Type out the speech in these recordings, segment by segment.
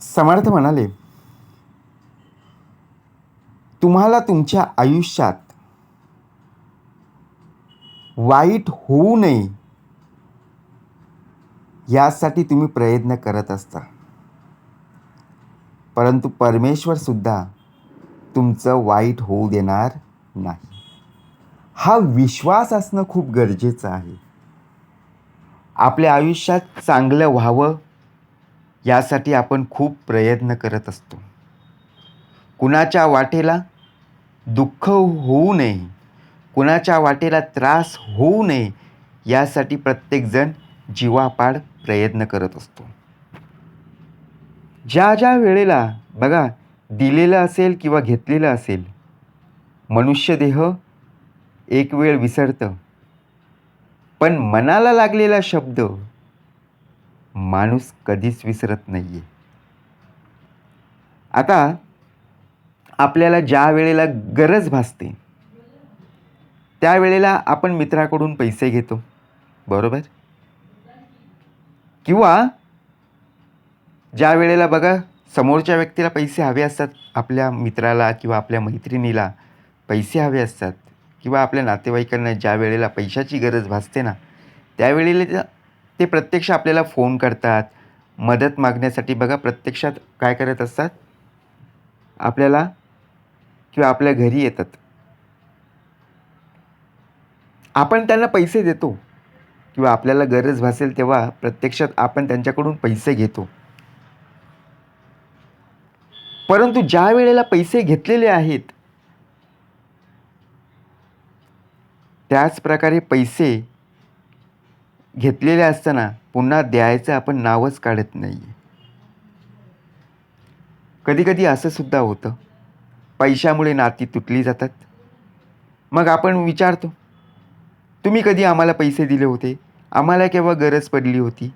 समर्थ म्हणाले तुम्हाला तुमच्या आयुष्यात वाईट होऊ नये यासाठी तुम्ही प्रयत्न करत असता. परंतु परमेश्वरसुद्धा तुमचं वाईट होऊ देणार नाही. हा विश्वास असणं खूप गरजेचं आहे. आपल्या आयुष्यात चांगलं व्हावं यासाठी आपण खूप प्रयत्न करत असतो. कुणाच्या वाटेला दुःख होऊ नये कुणाच्या वाटेला त्रास होऊ नये यासाठी प्रत्येकजण जीवापाड प्रयत्न करत असतो. ज्या ज्या वेळेला बघा दिलेलं असेल किंवा घेतलेलं असेल मनुष्यदेह एक वेळ विसरतं. पण मनाला लागलेला शब्द माणूस कधीच विसरत नाही आहे आता आपल्याला ज्या वेळेला गरज भासते त्यावेळेला आपण मित्राकडून पैसे घेतो. बरोबर? किंवा ज्या वेळेला बघा समोरच्या व्यक्तीला पैसे हवे असतात आपल्या मित्राला किंवा आपल्या मैत्रिणीला पैसे हवे असतात किंवा आपल्या नातेवाईकांना ज्या वेळेला पैशाची गरज भासते ना त्यावेळेला ते प्रत्यक्ष आपल्याला फोन करतात. मदत मागण्यासाठी बघा प्रत्यक्षात काय करत असतात? आपल्याला किंवा आपल्या घरी येतात. आपण त्यांना पैसे देतो. किंवा आपल्याला गरज भासेल तेव्हा प्रत्यक्षात आपण त्यांच्याकडून पैसे घेतो. परंतु ज्या वेळेला पैसे घेतलेले आहेत त्याच प्रकारे पैसे घेतलेले असताना पुन्हा द्यायचं आपण नावच काढत नाही कधीकधी असं सुद्धा होतं. पैशामुळे नाती तुटली जातात. मग आपण विचारतो तुम्ही कधी आम्हाला पैसे दिले होते? आम्हाला केव्हा गरज पडली होती?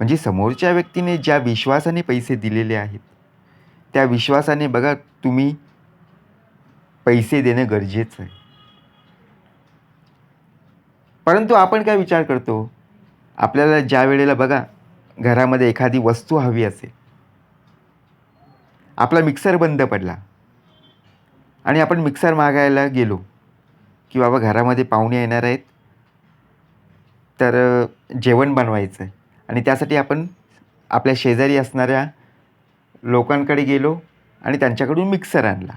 म्हणजे समोरच्या व्यक्तीने ज्या विश्वासाने पैसे दिलेले आहेत त्या विश्वासाने बघा तुम्ही पैसे देणं गरजेचं आहे. परंतु आपण काय विचार करतो? आपल्याला ज्या वेळेला बघा घरामध्ये एखादी वस्तू हवी असेल आपला मिक्सर बंद पडला आणि आपण मिक्सर मागायला गेलो की बाबा घरामध्ये पाहुणे येणार आहेत तर जेवण बनवायचं आहे आणि त्यासाठी आपण आपल्या शेजारी असणाऱ्या लोकांकडे गेलो आणि त्यांच्याकडून मिक्सर आणला.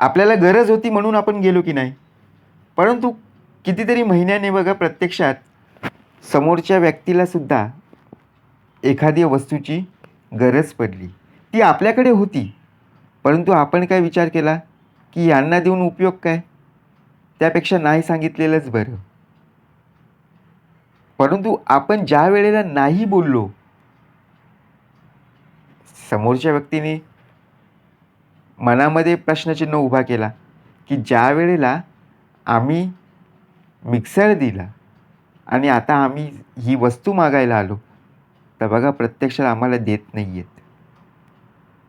आपल्याला गरज होती म्हणून आपण गेलो की नाही? परंतु कितीतरी महिन्याने बघा प्रत्यक्षात समोरच्या व्यक्तीलासुद्धा एखादी वस्तूची गरज पडली. ती आपल्याकडे होती. परंतु आपण काय विचार केला? की यांना देऊन उपयोग काय? त्यापेक्षा नाही सांगितलेलंच बरं. परंतु आपण ज्या वेळेला नाही बोललो समोरच्या व्यक्तीने मनामध्ये प्रश्नचिन्ह उभा केला की ज्या वेळेला आम्ही मिक्सर दिला आणि आता आम्ही ही वस्तू मागायला आलो. तर बघा प्रत्यक्षात आम्हाला देत नाही आहेत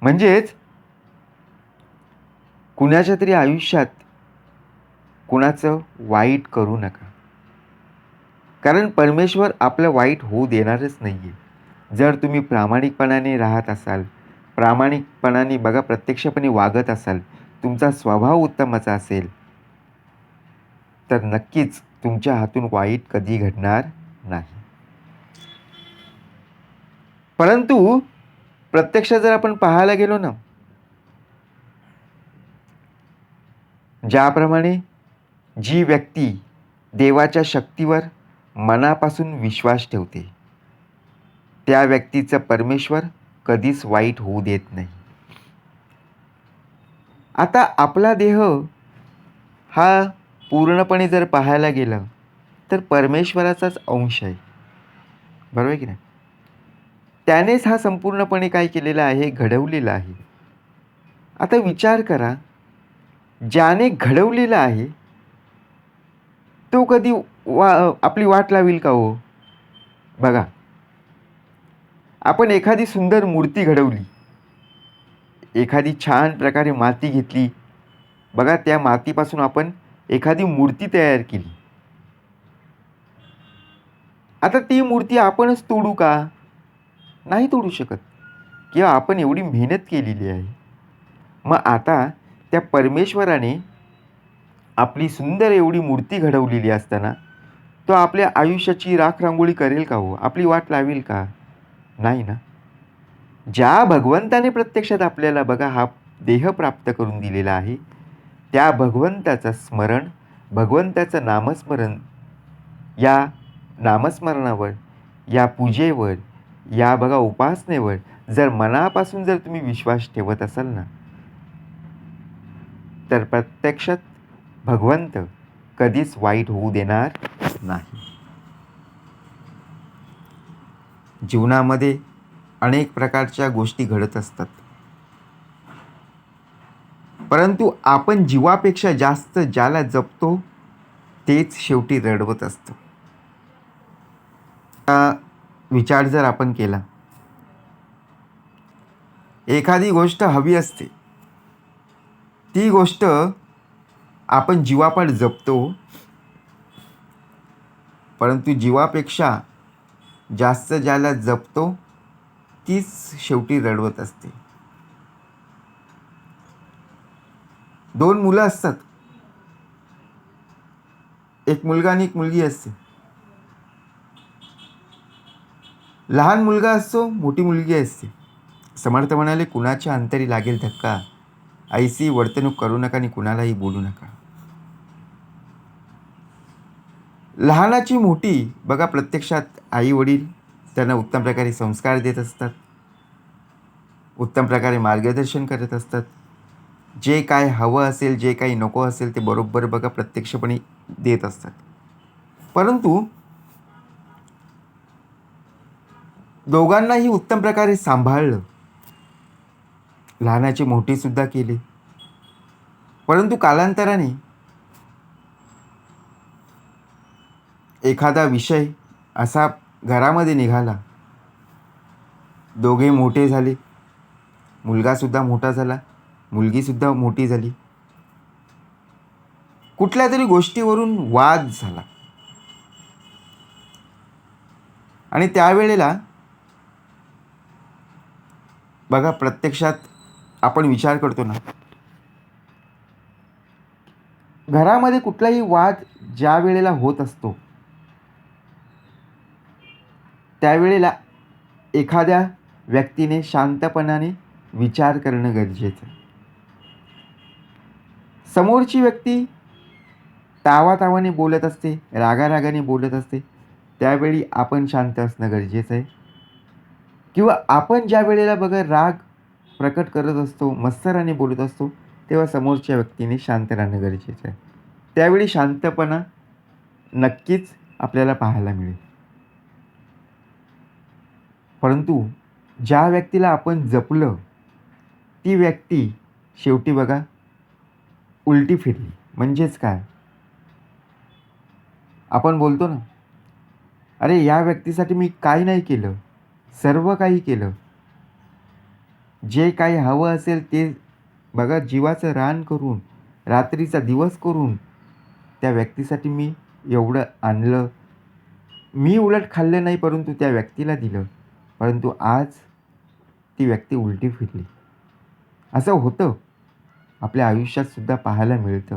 म्हणजेच कुणाच्या तरी आयुष्यात कुणाचं वाईट करू नका. कारण परमेश्वर आपलं वाईट होऊ देणारच नाही आहे जर तुम्ही प्रामाणिकपणाने राहत असाल प्रामाणिकपणाने बघा प्रत्यक्षपणे वागत असाल तुमचा स्वभाव उत्तमाचा असेल तर नक्कीच तुमच्या हातून वाईट कधी घडणार नाही. परंतु प्रत्यक्ष जर आपण पाहायला गेलो ना ज्याप्रमाणे जी व्यक्ती देवाच्या शक्तीवर मनापासून विश्वास ठेवते त्या व्यक्तीचं परमेश्वर कधीच वाईट होऊ देत नाही. आता आपला देह हा पूर्णपणे जर पाहायला गेलं तर परमेश्वराचाच अंश आहे. बरोबर आहे की नाही? त्यानेच हा संपूर्णपणे काय केलेला आहे घडवलेला आहे. आता विचार करा ज्याने घडवलेला आहे तो कधी वा आपली वाट लावील का हो? बघा. आपण एखादी सुंदर मूर्ती घडवली. एखादी छान प्रकारे माती घेतली. बघा त्या मातीपासून आपण एखादी मूर्ती तयार केली. आता ती मूर्ती आपणच तोडू का? नाही तोडू शकत. किंवा आपण एवढी मेहनत केलेली आहे. मग आता त्या परमेश्वराने आपली सुंदर एवढी मूर्ती घडवलेली असताना तो आपल्या आयुष्याची राख रांगोळी करेल का हो? आपली वाट लावेल का? नाही ना. ज्या भगवंताने प्रत्यक्षात आपल्याला बघा हा देह प्राप्त करून दिलेला आहे त्या भगवंताचं स्मरण भगवंताचं नामस्मरण या नामस्मरणावर या पूजेवर या बघा उपासनेवर जर मनापासून जर तुम्ही विश्वास ठेवत असाल ना तर प्रत्यक्षात भगवंत कधीच वाईट होऊ देणार नाही. जीवनामध्ये अनेक प्रकारच्या गोष्टी घडत असतात. परंतु आपण जीवापेक्षा जास्त ज्याला जपतो तेच शेवटी रडवत असतो. विचार जर आपण केला. एखादी गोष्ट हवी असते. ती गोष्ट आपण जीवापाड जपतो परंतु जीवापेक्षा जास्त ज्याला जपतो तीच शेवटी रडवत असते. दोन मुलं असतात. एक मुलगा आणि एक मुलगी असते. लहान मुलगा असतो मोठी मुलगी असते. समर्थ म्हणाले कुणाच्या अंतरी लागेल धक्का? आईसी वर्तणूक करू नका आणि कुणालाही बोलू नका. लहानाची मोठी बघा प्रत्यक्षात आई वडील त्यांना उत्तम प्रकारे संस्कार देत असतात. उत्तम प्रकारे मार्गदर्शन करत असतात. जे काय हवं असेल जे काही नको असेल ते बरोबर बघा प्रत्यक्षपणे देत असतात. परंतु दोघांनाही उत्तम प्रकारे सांभाळलं. लहानाची मोठीसुद्धा केली. परंतु कालांतराने एखादा विषय असा घरामध्ये निघाला. दोघे मोठे झाले. मुलगासुद्धा मोठा झाला. मुलगीसुद्धा मोठी झाली. कुठल्या तरी गोष्टीवरून वाद झाला. आणि त्यावेळेला बघा प्रत्यक्षात आपण विचार करतो ना घरामध्ये कुठलाही वाद ज्या वेळेला होत असतो त्यावेळेला एखाद्या व्यक्तीने शांतपणाने विचार करणं गरजेचं आहे. समोरची व्यक्ती तावातावाने बोलत असते रागारागाने बोलत असते. त्यावेळी आपण शांत असणं गरजेचं आहे. किंवा आपण ज्या वेळेला बघा राग प्रकट करत असतो मत्सराने बोलत असतो तेव्हा समोरच्या व्यक्तीने शांत राहणं गरजेचं आहे. त्यावेळी शांतपणा नक्कीच आपल्याला पाहायला मिळेल. परंतु ज्या व्यक्तीला आपण जपलं ती व्यक्ती शेवटी बघा उलटी फिरली. म्हणजेच काय? आपण बोलतो ना अरे या व्यक्तीसाठी मी काय नाही केलं. सर्व काही केलं. जे काही हवं असेल ते बघा जीवाचं रान करून रात्रीचा दिवस करून त्या व्यक्तीसाठी मी एवढं आणलं. मी उलट खाल्लं नाही परंतु त्या व्यक्तीला दिलं. परंतु आज ती व्यक्ती उलटी फिरली. असं होतं. आपल्या आयुष्यातसुद्धा पाहायला मिळतं.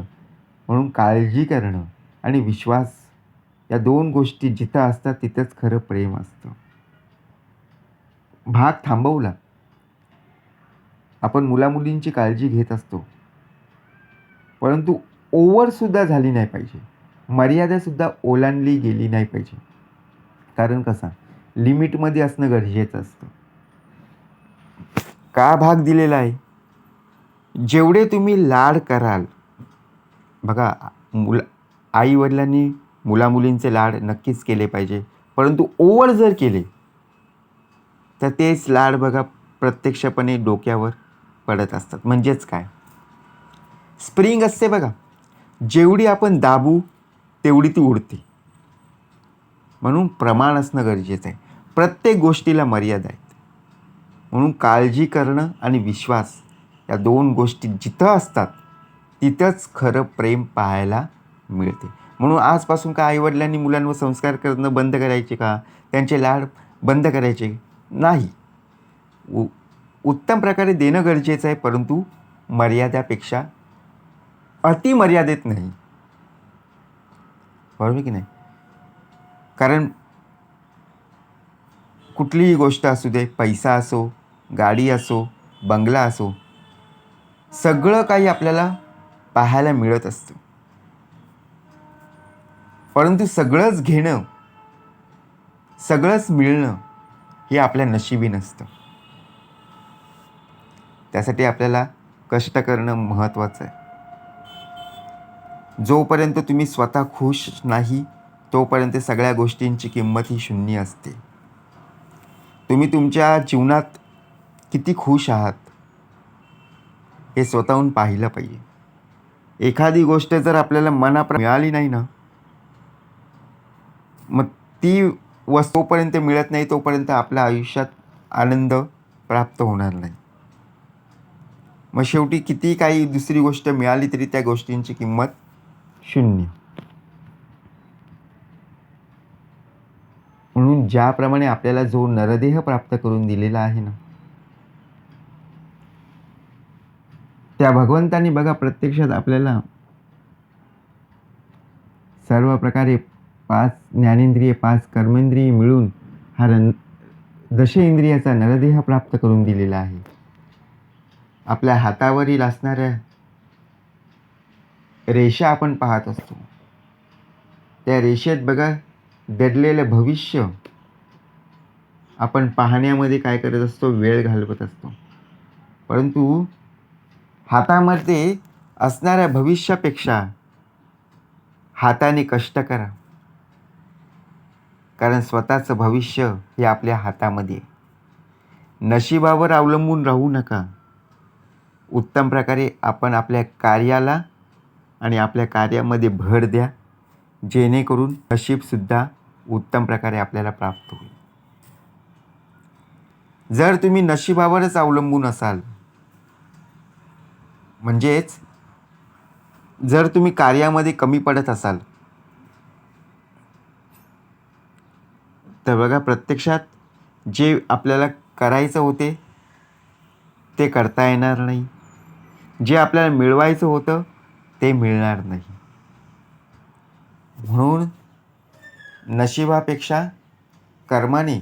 म्हणून काळजी करणं आणि विश्वास या दोन गोष्टी जिथं असतात तिथंच खरं प्रेम असतं. भाग थांबवला. आपण मुलामुलींची काळजी घेत असतो. परंतु ओव्हरसुद्धा झाली नाही पाहिजे. मर्यादासुद्धा ओलांडली गेली नाही पाहिजे. कारण कसा? लिमिटमध्ये असणं गरजेचं असतं. का भाग दिलेला आहे? जेवढे तुम्ही लाड कराल बघा मुल आईवडिलांनी मुलामुलींचे लाड नक्कीच केले पाहिजे. परंतु ओवर जर केले तर तेच लाड बघा प्रत्यक्षपणे डोक्यावर पडत असतात. म्हणजेच काय? स्प्रिंग असते बघा. जेवढी आपण दाबू तेवढी ती उडते. म्हणून प्रमाण असणं गरजेचं आहे. प्रत्येक गोष्टीला मर्यादा आहेत. म्हणून काळजी करणं आणि विश्वास या दोन गोष्टी जिथं असतात तिथंच खरं प्रेम पाहायला मिळते. म्हणून आजपासून का आईवडिलांनी मुलांवर संस्कार करणं बंद करायचे का? त्यांचे लाड बंद करायचे नाही. उ उत्तम प्रकारे देणं गरजेचं आहे परंतु मर्यादापेक्षा अतिमर्यादेत नाही. बरोबर की नाही? कारण कुठलीही गोष्ट असू दे पैसा असो गाडी असो बंगला असो सगळं काही आपल्याला पाहायला मिळत असतं. परंतु सगळंच घेणं सगळंच मिळणं हे आपल्या नशिबी नसतं. त्यासाठी आपल्याला कष्ट करणं महत्त्वाचं आहे. जोपर्यंत तुम्ही स्वतः खुश नाही तोपर्यंत सगळ्या गोष्टींची किंमत ही शून्य असते. तुम्ही तुमच्या जीवनात किती खुश आहात हे स्वतःहून पाहिलं पाहिजे. एखादी गोष्ट जर आपल्याला मनाप्र मिळाली नाही ना मग ती वस्तूपर्यंत मिळत नाही तोपर्यंत आपल्या आयुष्यात आनंद प्राप्त होणार नाही. मग शेवटी किती काही दुसरी गोष्ट मिळाली तरी त्या गोष्टींची किंमत शून्य. म्हणून ज्याप्रमाणे आपल्याला जो नरदेह प्राप्त करून दिलेला आहे ना त्या भगवंतानी बघा प्रत्यक्षात आपल्याला सर्व प्रकारे पाच ज्ञानेंद्रिय पाच कर्मेंद्रिय मिळून हा रन दश इंद्रियाचा नरदेह प्राप्त करून दिलेला आहे. आपल्या हातावरील असणाऱ्या रेषा आपण पाहत असतो. त्या रेषेत बघा दडलेलं भविष्य आपण पाहण्यामध्ये काय करत असतो? वेळ घालवत असतो. परंतु हातामध्ये असणाऱ्या भविष्यापेक्षा हाताने कष्ट करा. कारण स्वतःचं भविष्य हे आपल्या हातामध्ये आहे. नशिबावर अवलंबून राहू नका. उत्तम प्रकारे आपण आपल्या कार्याला आणि आपल्या कार्यामध्ये भर द्या. जेणेकरून नशीबसुद्धा उत्तम प्रकारे आपल्याला प्राप्त होईल. जर तुम्ही नशिबावरच अवलंबून असाल म्हणजेच जर तुम्ही कार्यामध्ये कमी पडत असाल तर बघा प्रत्यक्षात जे आपल्याला करायचं होते ते करता येणार नाही. जे आपल्याला मिळवायचं होतं ते मिळणार नाही. म्हणून नशिबापेक्षा कर्माने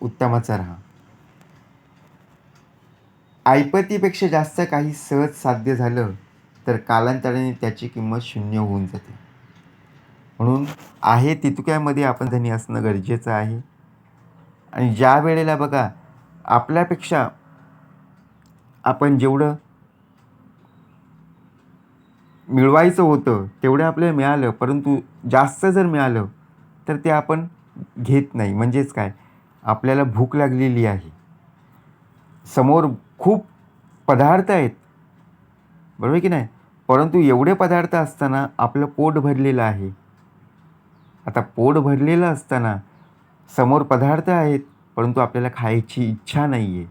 उत्तमाचा राहा. ऐपतीपेक्षा जास्त काही सहज साध्य झालं तर कालांतराने त्याची किंमत शून्य होऊन जाते. म्हणून आहे तितक्यामध्ये आपण धनी असणं गरजेचं आहे. आणि ज्या वेळेला बघा आपल्यापेक्षा आपण जेवढं मिळवायचं होतं तेवढं आपल्याला मिळालं परंतु जास्त जर मिळालं तर ते आपण घेत नाही. म्हणजेच काय? आपल्याला भूक लागलेली आहे. समोर खूप पदार्थ आहेत. बरोबर की नाही? परंतु एवढे पदार्थ असताना आपलं पोट भरलेलं आहे. आता पोट भरलेलं असताना समोर पदार्थ आहेत परंतु आपल्याला खायची इच्छा नाही आहे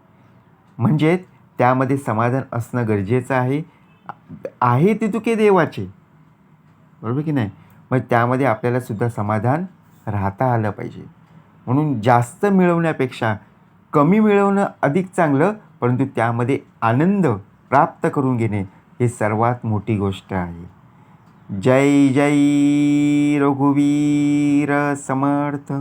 म्हणजेच त्यामध्ये समाधान असणं गरजेचं आहे. आहे तितुके देवाचे. बरोबर की नाही? मग त्यामध्ये आपल्याला सुद्धा समाधान राहता आलं पाहिजे. म्हणून जास्त मिळवण्यापेक्षा कमी मिळवणं अधिक चांगलं परंतु त्यामध्ये आनंद प्राप्त करून घेणे हे सर्वात मोठी गोष्ट आहे. जय जय रघुवीर समर्थ.